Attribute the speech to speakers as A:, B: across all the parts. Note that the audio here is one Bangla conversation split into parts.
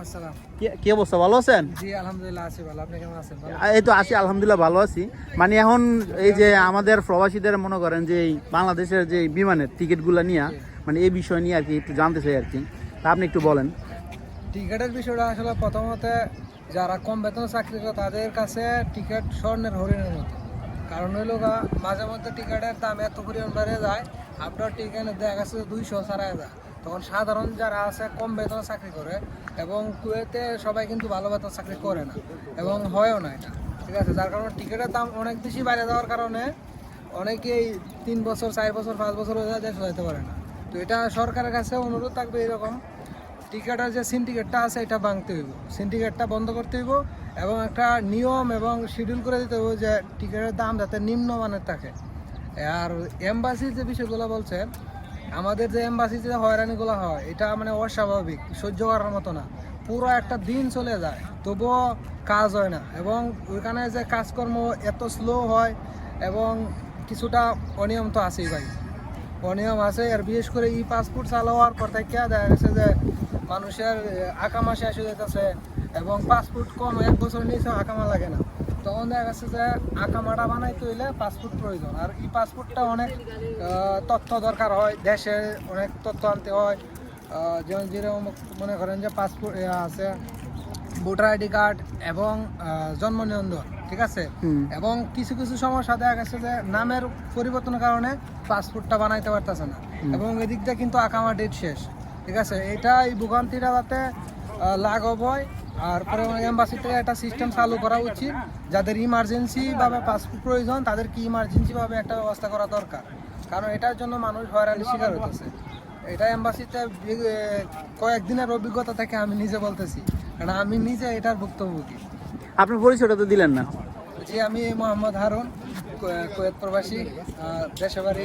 A: আসসালাম।
B: কি- অবস্থা? ভালো আছেন?
A: জি আলহামদুলিল্লাহ আছি ভালো। আপনি কেমন আছেন?
B: এই তো আছি আলহামদুলিল্লাহ ভালো আছি। মানে এখন এই যে আমাদের প্রবাসীদের মনে করেন যে এই বাংলাদেশের যে বিমানের টিকিটগুলো নিয়ে মানে এই বিষয় নিয়ে আর কি একটু জানতে চাই আর কি। আপনি একটু বলেন।
A: টিকেটের বিষয়টা আসলে প্রথমত যারা কম বেতন চাকরি করে তাদের কাছে টিকিট স্বর্ণের হরিণের মতো। কারণ হইল মাঝে মধ্যে টিকিটের দাম এত পরিমাণ বেড়ে যায় আপনার টিকিট দেখা গেছে দুইশো ছাড়াই যায় তখন সাধারণ যারা আছে কম বেতনে চাকরি করে এবং কুয়েতে সবাই কিন্তু ভালো বেতন চাকরি করে না এবং হয়ও না এটা, ঠিক আছে? যার কারণে টিকিটের দাম অনেক বেশি বাইরে যাওয়ার কারণে অনেকেই তিন বছর, চার বছর, পাঁচ বছর হয়ে যায়, দেশ যেতে পারে না। তো এটা সরকারের কাছে অনুরোধ থাকবে এরকম। টিকিটের যে সিন্ডিকেটটা আছে, এটা ভাঙতে হইব। সিন্ডিকেটটা বন্ধ করতে হইব এবং একটা নিয়ম এবং শিডিউল করে দিতে হইব যে টিকিটের দাম যাতে নিম্নমানের থাকে। আর এম্বাসির যে বিষয়গুলো বলছেন আমাদের যে এম্বাসিতে হয়রানিগুলো হয়, এটা মানে অস্বাভাবিক, সহ্য করার মতো না। পুরো একটা দিন চলে যায়, তবুও কাজ হয় না। এবং ওইখানে যে কাজকর্ম এত স্লো হয়, এবং কিছুটা অনিয়ম তো আছেই ভাই। অনিয়ম আছে, আর বিশেষ করে ই পাসপোর্ট চালু হওয়ার পর থেকে দেখা গেছে যে, মানুষের আকামা শেষ হয়ে যেতেছে এবং পাসপোর্ট কম, এক বছর নিচে আকামা লাগে না। তখন দেখা গেছে যে আকামাটা বানাইতে হইলে পাসপোর্ট প্রয়োজন। আর এই পাসপোর্টটা অনেক তথ্য দরকার হয় দেশে অনেক তথ্য আনতে হয়। যেমন যেরকম মনে করেন যে পাসপোর্ট আছে ভোটার আইডি কার্ড এবং জন্ম নিবন্ধন ঠিক আছে? এবং কিছু কিছু সমস্যা দেখা গেছে যে নামের পরিবর্তনের কারণে পাসপোর্টটা বানাইতে পারতেছে না। এবং এদিক দিয়ে কিন্তু আকামা ডেট শেষ ঠিক আছে? এটা এই ভোগান্তিটা যাতে লাঘব হয়। আর পরে এম্বাসি থেকে একটা সিস্টেম চালু করা উচিত, যাদের ইমার্জেন্সি ভাবে পাসপোর্ট প্রয়োজন, তাদের কি ইমার্জেন্সি ভাবে একটা ব্যবস্থা করা দরকার। কারণ এটার জন্য মানুষ হয়রানির শিকার হতেছে এটা এম্বাসিতে কয়েকদিনের অভিজ্ঞতা থেকে আমি নিজে বলতেছি। কারণ আমি নিজে এটার ভুক্তভোগী।
B: আপনি পরিচয়টা তো দিলেন না।
A: জি আমি মোহাম্মদ হারুন কুয়েত প্রবাসী আহ, দেশে বাড়ি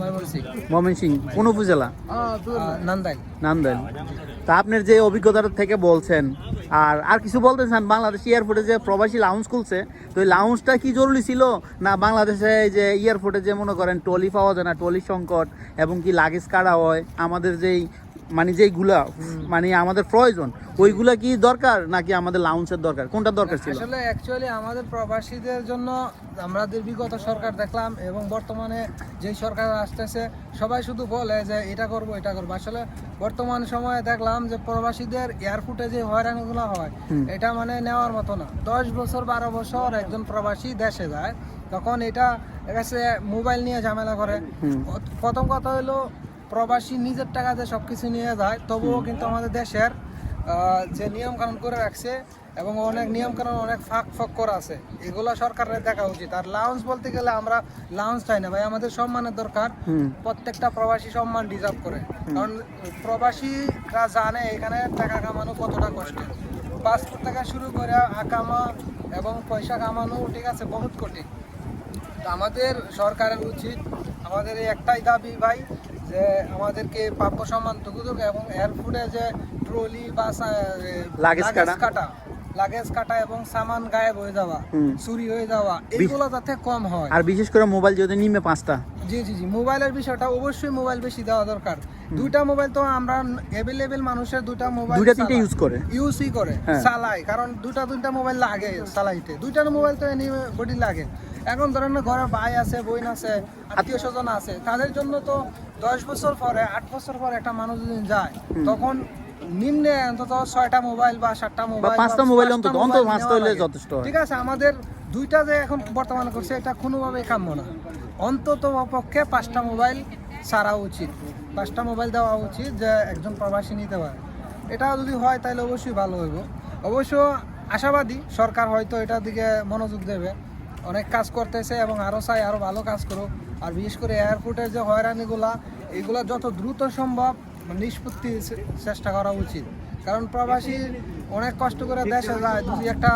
A: ময়মনসিংহ
B: সিং কোন উপজেলা?
A: আহ, নান্দাইল।
B: তা আপনার যে অভিজ্ঞতাটা থেকে বলছেন আর আর কিছু বলতে চান? বাংলাদেশ এয়ারপোর্টে যে প্রবাসী লাউঞ্জ খুলছে তো এই লাউঞ্জটা কি জরুরি ছিল? না বাংলাদেশে এই যে এয়ারপোর্টে যে মনে করেন ট্রলি পাওয়া যায় না টলি সংকট এবং কি লাগেজ কাটা হয়? আমাদের যেই মানে যেইগুলা মানে আমাদের প্রয়োজন ওইগুলা কি দরকার নাকি আমাদের লাউঞ্জের দরকার? কোনটা দরকার ছিল?
A: আসলে অ্যাকচুয়ালি আমাদের প্রবাসীদের জন্য আমাদের বিগত সরকার দেখলাম এবং বর্তমানে যেই সরকার আসতেছে সবাই শুধু বলে যে এটা করব এটা করব। আসলে বর্তমান সময়ে দেখলাম যে প্রবাসীদের এয়ারপোর্টে যে হয়রানিগুলো হয়। এটা মানে নেওয়ার মতো না। দশ বছর বারো বছর একজন প্রবাসী দেশে যায় তখন এটা কাছে মোবাইল নিয়ে ঝামেলা করে। প্রথম কথা হলো প্রবাসী নিজের টাকাতে সব কিছু নিয়ে যায় তবুও কিন্তু আমাদের দেশের যে নিয়ম কানুন করে রাখছে এবং অনেক নিয়ম কানুন অনেক ফাঁক ফাঁক করা আছে এগুলো সরকারের দেখা উচিত। আর লাউন্স বলতে গেলে আমরা লাউন্স চাই না ভাই আমাদের সম্মানের দরকার প্রত্যেকটা প্রবাসী সম্মান ডিজার্ভ করে। কারণ প্রবাসীরা জানে এখানে টাকা কামানো কতটা কষ্টের। পাসপোর্ট থেকে শুরু করে আকামা এবং পয়সা কামানো ঠিক আছে বহুত কঠিন। তো আমাদের সরকারের উচিত আমাদের একটাই দাবি ভাই যে আমাদেরকে প্রাপ্য সম্মান টুকু টুকু এবং এয়ারপোর্টে যে ট্রলি বা
B: লাগেজ কাটা।
A: লাগেজ কাটা এবং সামান গায়েব হয়ে যাওয়া চুরি হয়ে যাওয়া যাতে কম হয়।
B: আর বিশেষ করে মোবাইল যদি নিমে পাঁচটা।
A: জি জি জি মোবাইলের বিষয়টা অবশ্যই মোবাইল বেশি দেওয়া দরকার। দুইটা মোবাইল তো আমরা অ্যাভেলেবেল মানুষের দুইটা মোবাইল
B: দুইটা তিনটা ইউজ করে।
A: ইউজই করে
B: হ্যাঁ।
A: চালায় কারণ দুইটা দুইটা মোবাইল লাগে চালাইতে। দুইটা মোবাইল তো এনি বডি লাগে। এখন ধরেন না ঘরে ভাই আছে বোন আছে আত্মীয় স্বজন আছে তাদের জন্য তো দশ বছর পরে আট বছর পরে একটা মানুষ যদি যায় তখন নিম্নে অন্তত ছয়টা মোবাইল বা সাতটা মোবাইল
B: পাঁচটা মোবাইল অন্তত, অন্তত পাঁচটা হলে যথেষ্ট
A: ঠিক আছে আমাদের দুইটা যে এখন বর্তমানে করছে এটা কোনোভাবেই কাম্য না। অন্তত পক্ষে পাঁচটা মোবাইল ছাড়া উচিত। পাঁচটা মোবাইল দেওয়া উচিত যে একজন প্রবাসী নিতে পারে। এটা যদি হয় তাহলে অবশ্যই ভালো হইব। অবশ্য আশাবাদী সরকার হয়তো এটার দিকে মনোযোগ দেবে। অনেক কাজ করতেছে এবং আরও চাই আরও ভালো কাজ করুক। আর বিশেষ করে এয়ারপোর্টের যে হয়রানিগুলা, এগুলা যত দ্রুত সম্ভব নিষ্পত্তি চেষ্টা করা উচিত। কারণ প্রবাসী অনেক কষ্ট করে দেশে যায়, যদি একটা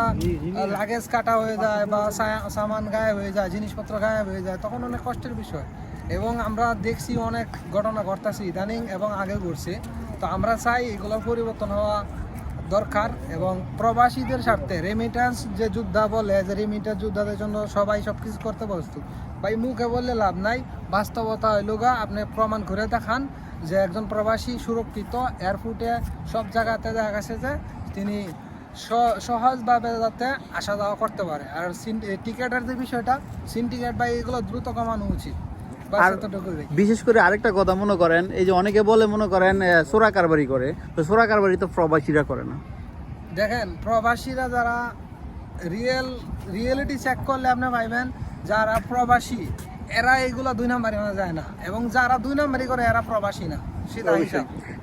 A: লাগেজ কাটা হয়ে যায় বা সামান গায়ে হয়ে যায়, জিনিসপত্র গায়ে হয়ে যায়, তখন অনেক কষ্টের বিষয়। এবং আমরা দেখছি অনেক ঘটনা ঘটতেছে ইদানিং এবং আগে ঘটছে। তো আমরা চাই এগুলোর পরিবর্তন হওয়া দরকার এবং প্রবাসীদের স্বার্থে রেমিটেন্স যে যোদ্ধা বলে যে রেমিটেন্স যোদ্ধাদের জন্য সবাই সব কিছু করতে প্রস্তুত। ভাই, মুখে বললে লাভ নাই। বাস্তবতা হইল আপনি প্রমাণ করে দেখান যে একজন প্রবাসী সুরক্ষিত এয়ারপোর্টে সব জায়গাতে দেখা গেছে যে তিনি সহজভাবে যাতে আসা যাওয়া করতে পারে। আর সিন টিকেটের যে বিষয়টা সিন্ডিকেট বা এগুলো দ্রুত কমানো উচিত।
B: আর- বিশেষ করে আরেকটা কথা মনে করেন এই যে অনেকে বলে মনে করেন সোরা কারবারি করে। তো সোরা কারবারি তো প্রবাসীরা করে না।
A: দেখেন প্রবাসীরা যারা রিয়েল রিয়েলিটি চেক করলে আপনি পাইবেন যারা প্রবাসী এরা এগুলো দুই নাম্বারি মানা যায় না। এবং যারা দুই নাম্বারি করে এরা প্রবাসী না।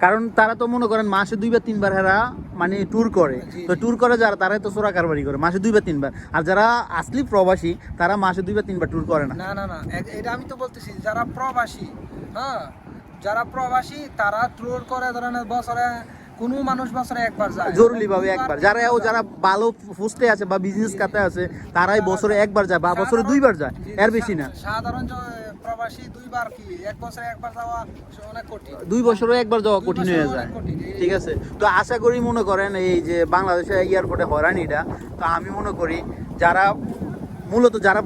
B: কারণ তারা তো মনে করেন মাসে দুইবার তিনবার হেরা মানে ট্যুর করে। তো ট্যুর করে যারা তারাই তো চোরা কারবারি করে মাসে দুইবার তিনবার। আর যারা আসলি প্রবাসী তারা মাসে দুইবার তিনবার ট্যুর করে না।
A: না না না এটা আমি তো বলতেছি যারা প্রবাসী হ্যাঁ যারা প্রবাসী তারা ট্যুর করে ধরেন বছরে কোনো মানুষ বছরে একবার যায়।
B: জরুরি ভাবে একবার। যারা ও যারা ভালো ফুসতে আছে বা বিজনেস কাতে আছে তারাই বছরে একবার যায় বা বছরে দুইবার যায়। এর বেশি না।
A: সাধারণ প্রবাসী দুইবার কি? এক বছরে একবার যাওয়া অনেক কঠিন।
B: দুই বছরে একবার যাওয়া কঠিন হয়ে যায়। ঠিক আছে। তো আশা করি মনে করেন এই যে বাংলাদেশে এয়ারপোর্টে হয়রানিটা তো আমি মনে করি যারা মূলত যারা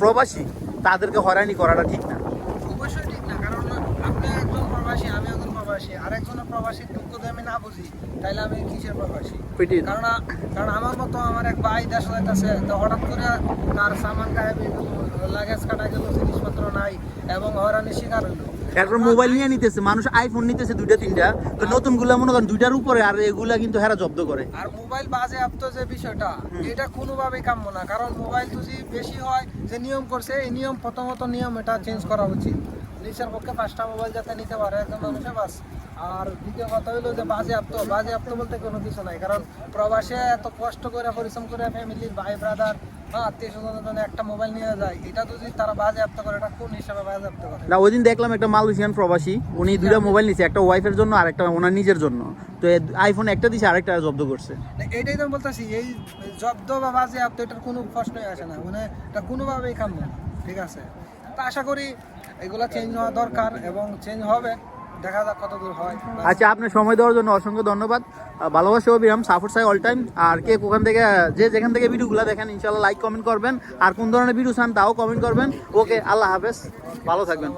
B: প্রবাসী তাদেরকে হয়রানি করাটা ঠিক না
A: অবশ্যই ঠিক না কারণ আপনি একজন প্রবাসী আমি একজন প্রবাসী আরেকজনের প্রবাসী দুঃখ আমি না বুঝি তাহলে আমি কিসের প্রবাসী? কারণ কারণ আমার মতো আমার এক ভাই দেশ যাইতেছে তো হঠাৎ করে তার সামান গায়েব লাগেজ কাটা গেল জিনিসপত্র নাই এবং হয়রানির শিকার হইল।
B: এরপর মোবাইল নিয়ে নিতেছে মানুষ আইফোন নিতেছে দুইটা তিনটা তো নতুনগুলা মনে করেন দুইটার উপরে আর এগুলা কিন্তু হেরা জব্দ করে।
A: আর মোবাইল বাজে আপ্ত যে বিষয়টা এটা কোনোভাবেই কাম্য না কারণ মোবাইল যদি বেশি হয় যে নিয়ম করছে এই নিয়ম প্রথমত নিয়ম এটা চেঞ্জ করা উচিত। নিচের পক্ষে পাঁচটা মোবাইল যাতে নিতে পারে একজন মানুষে বাস। আর দ্বিতীয় কথা হলো যে বাজে আপ্ত বাজে আপ্ত বলতে কোনো কিছু নাই কারণ প্রবাসে এত কষ্ট করে পরিশ্রম করে ফ্যামিলির ভাই ব্রাদার হ্যাঁ আত্মীয় স্বজনের জন্য একটা মোবাইল নিয়ে যায় এটা যদি তারা বাজে আপ্ত করে এটা কোন হিসাবে বাজে আপ্ত করে?
B: না ওই দিন দেখলাম একটা মালয়েশিয়ান প্রবাসী উনি দুইটা মোবাইল নিছে একটা ওয়াইফের জন্য আর একটা ওনার নিজের জন্য। তো আইফোন একটা দিছে আরেকটা জব্দ করছে।
A: এটাই তো আমি বলতেছি এই জব্দ বা বাজে আপ্ত এটার কোনো প্রশ্নই আসে না। মানে এটা কোনোভাবেই কাম্য ঠিক আছে? তা আশা করি এগুলা চেঞ্জ হওয়া দরকার এবং চেঞ্জ হবে দেখা যাক কত দূর হয়।
B: আচ্ছা আপনার সময় দেওয়ার জন্য অসংখ্য ধন্যবাদ। ভালোবাসি অবিরাম সাপোর্ট চাই অল টাইম আর কে ওখান থেকে যে যেখান থেকে ভিডিওগুলো দেখেন ইনশাল্লাহ লাইক কমেন্ট করবেন। আর কোন ধরনের ভিডিও চান তাও কমেন্ট করবেন। ওকে আল্লাহ হাফেজ। ভালো থাকবেন।